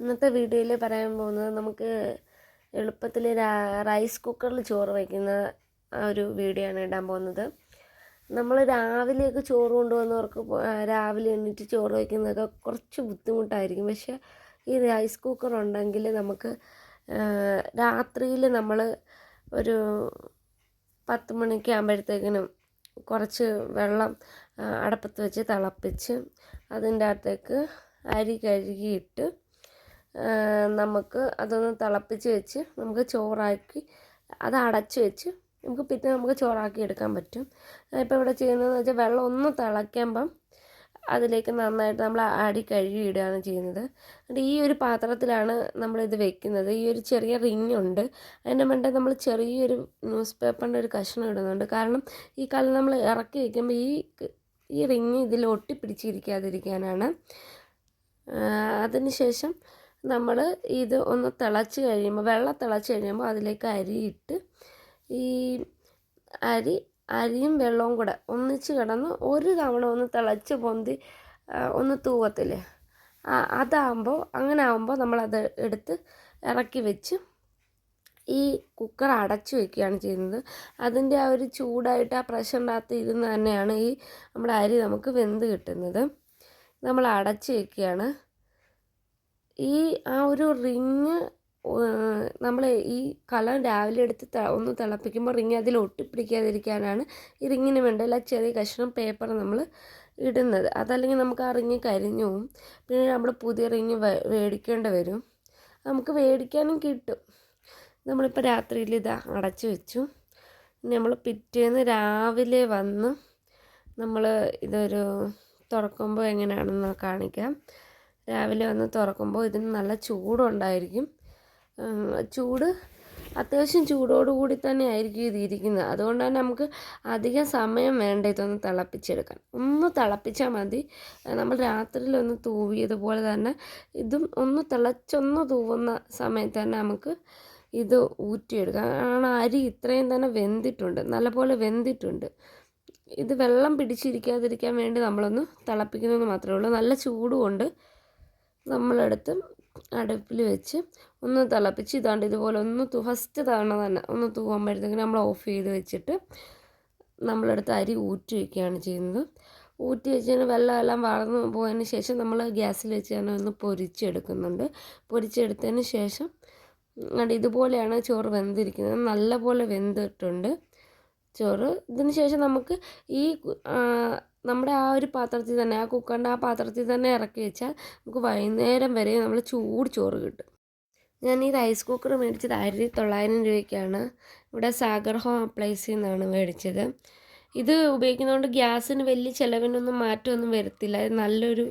ഇന്നത്തെ വീഡിയോയിൽ പറയാൻ പോകുന്നത് നമുക്ക് എളുപ്പത്തിൽ റൈസ് കുക്കറിൽ ചോറ് വയ്ക്കുന്ന ആ ഒരു വീഡിയോ ആണ് ഇടാൻ പോകുന്നത്. നമ്മൾ രാവിലെയൊക്കെ ചോറ് കൊണ്ടുവന്നവർക്ക് രാവിലെ എണ്ണിട്ട് ചോറ് വയ്ക്കുന്നതൊക്കെ കുറച്ച് ബുദ്ധിമുട്ടായിരിക്കും. പക്ഷെ ഈ റൈസ് കുക്കർ ഉണ്ടെങ്കിൽ നമുക്ക് രാത്രിയിൽ നമ്മൾ ഒരു പത്ത് മണിക്ക് ആകുമ്പോഴത്തേക്കിനും കുറച്ച് വെള്ളം അടപ്പത്ത് വെച്ച് തിളപ്പിച്ച് അതിന്റെ അകത്തേക്ക് അരി കഴുകിയിട്ട് നമുക്ക് അതൊന്ന് തിളപ്പിച്ച് വെച്ച് നമുക്ക് ചോറാക്കി അത് അടച്ച് വെച്ച് നമുക്ക് പിന്നെ നമുക്ക് ചോറാക്കി എടുക്കാൻ പറ്റും. ഇപ്പോൾ ഇവിടെ ചെയ്യുന്നതെന്ന് വെച്ചാൽ വെള്ളം ഒന്ന് തിളയ്ക്കുമ്പം അതിലേക്ക് നന്നായിട്ട് നമ്മൾ അടി കഴുകി ഇടുകയാണ് ചെയ്യുന്നത്. എന്നിട്ട് ഈ ഒരു പാത്രത്തിലാണ് നമ്മളിത് വെക്കുന്നത്. ഈ ഒരു ചെറിയ റിങ് ഉണ്ട്. അതിന്റെ മണ്ടേ നമ്മൾ ചെറിയൊരു ന്യൂസ് പേപ്പറിന്റെ ഒരു കഷ്ണം ഇടുന്നുണ്ട്. കാരണം ഈ കല്ല് നമ്മൾ ഇറക്കി വയ്ക്കുമ്പോൾ ഈ ഈ റിങ് ഇതിൽ ഒട്ടിപ്പിടിച്ചിരിക്കാതിരിക്കാനാണ്. അതിനുശേഷം നമ്മൾ ഇത് ഒന്ന് തിളച്ച് കഴിയുമ്പോൾ വെള്ളം തിളച്ച് കഴിയുമ്പോൾ അതിലേക്ക് അരിയിട്ട് ഈ അരി അരിയും വെള്ളവും കൂടെ ഒന്നിച്ച് കിടന്ന് ഒരു തവണ ഒന്ന് തിളച്ച് പൊന്തി ഒന്ന് തൂവത്തില്ലേ? അതാകുമ്പോൾ അങ്ങനെ ആകുമ്പോൾ നമ്മളത് എടുത്ത് ഇറക്കി വെച്ച് ഈ കുക്കർ അടച്ചു വെക്കുകയാണ് ചെയ്യുന്നത്. അതിന്റെ ആ ഒരു ചൂടായിട്ട് ആ പ്രഷറിനകത്ത് ഇരുന്ന് തന്നെയാണ് ഈ നമ്മുടെ അരി നമുക്ക് വെന്ത് കിട്ടുന്നത്. നമ്മൾ അടച്ചു വെക്കുകയാണ്. ഈ ആ ഒരു റിങ് നമ്മൾ ഈ കളം രാവിലെ എടുത്ത് ഒന്ന് തിളപ്പിക്കുമ്പോൾ റിങ് അതിൽ ഒട്ടിപ്പിടിക്കാതിരിക്കാനാണ് ഈ റിങ്ങിന് വേണ്ട എല്ലാ ചെറിയ കഷ്ണം പേപ്പർ നമ്മൾ ഇടുന്നത്. അതല്ലെങ്കിൽ നമുക്ക് ആ റിങ് കരിഞ്ഞു പോവും. പിന്നെ നമ്മൾ പുതിയ റിങ് മേടിക്കേണ്ടി വരും. നമുക്ക് മേടിക്കാനും കിട്ടും. നമ്മളിപ്പോൾ രാത്രിയിൽ ഇതാ അടച്ചു വെച്ചു. നമ്മൾ പിറ്റേന്ന് രാവിലെ വന്ന് നമ്മൾ ഇതൊരു തുറക്കുമ്പോൾ എങ്ങനെയാണെന്ന് കാണിക്കാം. രാവിലെ വന്ന് തുറക്കുമ്പോൾ ഇതിന് നല്ല ചൂടുണ്ടായിരിക്കും. ചൂട് അത്യാവശ്യം ചൂടോടുകൂടി തന്നെ ആയിരിക്കും ഇത് ഇരിക്കുന്നത്. അതുകൊണ്ട് തന്നെ നമുക്ക് അധികം സമയം വേണ്ട ഇതൊന്ന് തിളപ്പിച്ചെടുക്കാൻ. ഒന്ന് തിളപ്പിച്ചാൽ മതി. നമ്മൾ രാത്രിയിൽ ഒന്ന് തൂവിയതുപോലെ തന്നെ ഇതും ഒന്ന് തിളച്ചൊന്ന് തൂവുന്ന സമയത്ത് തന്നെ നമുക്ക് ഇത് ഊറ്റിയെടുക്കാം. കാരണം അരി ഇത്രയും തന്നെ വെന്തിട്ടുണ്ട്. നല്ലപോലെ വെന്തിട്ടുണ്ട്. ഇത് വെള്ളം പിടിച്ചിരിക്കാതിരിക്കാൻ വേണ്ടി നമ്മളൊന്ന് തിളപ്പിക്കുന്നത് മാത്രമേ ഉള്ളൂ. നല്ല ചൂടുകൊണ്ട് നമ്മളെടുത്ത് അടുപ്പിൽ വെച്ച് ഒന്ന് തിളപ്പിച്ച് ഇതാണ്ട് ഇതുപോലെ ഒന്ന് ഫസ്റ്റ് തവണ തന്നെ ഒന്ന് തൂവുമ്പോഴത്തേക്ക് നമ്മൾ ഓഫ് ചെയ്ത് വെച്ചിട്ട് നമ്മളെടുത്ത് അരി ഊറ്റി വയ്ക്കുകയാണ് ചെയ്യുന്നത്. ഊറ്റി വെച്ചതിന് വെള്ളമെല്ലാം വളർന്നു പോയതിന് ശേഷം നമ്മൾ ഗ്യാസിൽ വെച്ച് തന്നെ ഒന്ന് പൊരിച്ചെടുക്കുന്നുണ്ട്. പൊരിച്ചെടുത്തതിന് ശേഷം ഇതുപോലെയാണ് ചോറ് വെന്തിരിക്കുന്നത്. നല്ലപോലെ വെന്തിട്ടുണ്ട്. ചോറ് ഇതിന് ശേഷം നമുക്ക് ഈ നമ്മുടെ ആ ഒരു പാത്രത്തിൽ തന്നെ ആ കുക്കറിന്റെ ആ പാത്രത്തിൽ തന്നെ ഇറക്കി വെച്ചാൽ നമുക്ക് വൈകുന്നേരം വരെ നമ്മൾ ചൂട് ചോറ് കിട്ടും. ഞാൻ ഈ റൈസ് കുക്കർ മേടിച്ചത് ആയിരത്തി തൊള്ളായിരം രൂപയ്ക്കാണ്. ഇവിടെ സാഗർ ഹോം അപ്ലൈസിൽ നിന്നാണ് മേടിച്ചത്. ഇത് ഉപയോഗിക്കുന്നതുകൊണ്ട് ഗ്യാസിന് വലിയ ചിലവിനൊന്നും മാറ്റമൊന്നും വരത്തില്ല. നല്ലൊരു